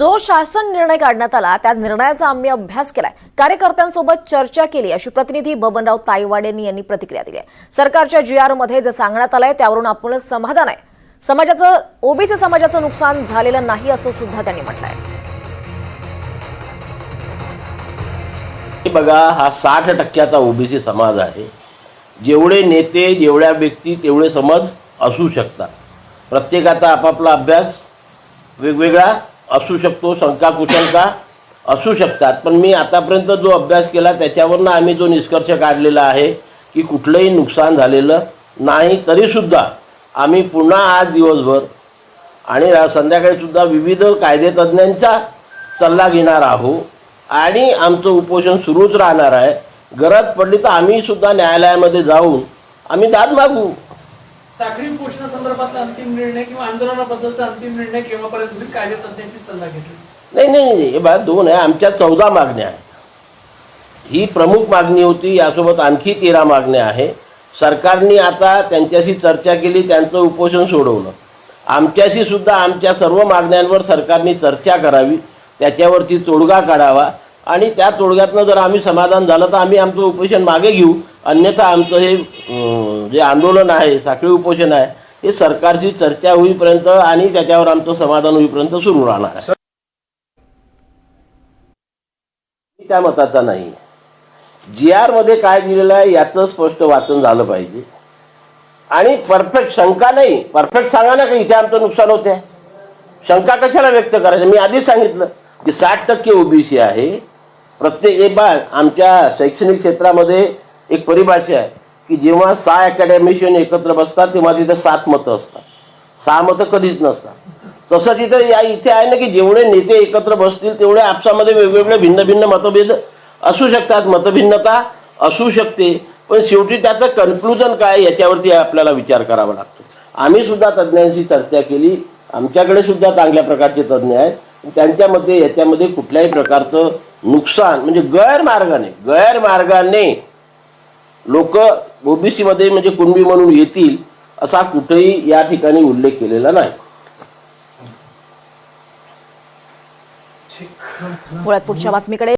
जो शासन निर्णय काढण्यात आला त्या निर्णयाचा आम्ही अभ्यास केलाय. कार्यकर्त्यांसोबत चर्चा केली अशी प्रतिनिधी बबनराव ताईवाडे यांनी प्रतिक्रिया दिली आहे. सरकारच्या जी आरमध्ये जे सांगण्यात आलंय त्यावरून आपण समाधान आहे. समाजाचं ओबीसी समाजाचं नुकसान झालेलं नाही असं सुद्धा त्यांनी म्हटलंय. हे बघा हा साठ टक्क्याचा ओबीसी समाज आहे. जेवढे नेते जेवढ्या व्यक्ती तेवढे समज असू शकतात. प्रत्येकाचा आपापला अभ्यास वेगवेगळा असू शकतो शंका कुशंका असू शकतात. पण मी आतापर्यंत जो अभ्यास केला त्याच्यावरनं आम्ही जो निष्कर्ष काढलेला आहे की कुठलंही नुकसान झालेलं नाही तरीसुद्धा आम्ही पुन्हा आज दिवसभर आणि संध्याकाळीसुद्धा विविध कायदेतज्ञांचा सल्ला घेणार आहोत. आणि आमचं उपोषण सुरूच राहणार आहे. गरज पडली तर आम्हीसुद्धा न्यायालयामध्ये जाऊन आम्ही दाद मागू. साखळी पोषणासंदर्भातला अंतिम निर्णय किंवा आंदोलनाबद्दलचा अंतिम निर्णय केव्हापर्यंत होईल कार्यतज्ञांची सल्ला घेतली. नाही नाही नाही हे बघा दोन आहे आमच्या चौदा मागण्या आहेत. ही प्रमुख मागणी होती यासोबत आणखी तेरा मागण्या आहे सरकारने आता त्यांच्याशी चर्चा केली त्यांचं उपोषण सोडवलं. आमच्याशी सुद्धा आमच्या सर्व मागण्यांवर सरकारने चर्चा करावी त्याच्यावरती तोडगा काढावा आणि त्या तोडग्यातनं जर आम्ही समाधान झालं तर आम्ही आमचं उपोषण मागे घेऊ. अन्यथा आमचं हे जे आंदोलन आहे साखळी उपोषण आहे हे सरकारशी चर्चा होईपर्यंत आणि त्याच्यावर आमचं समाधान होईपर्यंत सुरू राहणार आहे. मी त्या मताचा नाही. जी आरमध्ये काय दिलेलं आहे याचं स्पष्ट वाचन झालं पाहिजे. आणि परफेक्ट शंका नाही. परफेक्ट सांगा ना का इथे आमचं नुकसान होते शंका कशाला व्यक्त करायचं? मी आधीच सांगितलं की साठ टक्के ओबीसी आहे. प्रत्येक एक बाळ आमच्या शैक्षणिक क्षेत्रामध्ये एक परिभाषा आहे की जेव्हा सहा अकॅडमिशियन एकत्र बसतात तेव्हा तिथे सात मतं असतात. सहा मतं कधीच नसतात. तसं तिथं या इथे आहे ना की जेवढे नेते एकत्र बसतील तेवढे आपसामध्ये वेगवेगळे भिन्न भिन्न मतभेद असू शकतात. मतभिन्नता असू शकते पण शेवटी त्याचं कन्क्लुजन काय याच्यावरती आपल्याला विचार करावा लागतो. आम्ही सुद्धा तज्ज्ञांशी चर्चा केली. आमच्याकडे सुद्धा चांगल्या प्रकारचे तज्ज्ञ आहेत. त्यांच्यामध्ये याच्यामध्ये कुठल्याही प्रकारचं नुकसान म्हणजे गैरमार्गाने गैरमार्गाने लोक ओबीसीमध्ये म्हणजे कुणबी म्हणून येतील असा कुठेही या ठिकाणी उल्लेख केलेला नाही. मुळात पुढच्या बातमीकडे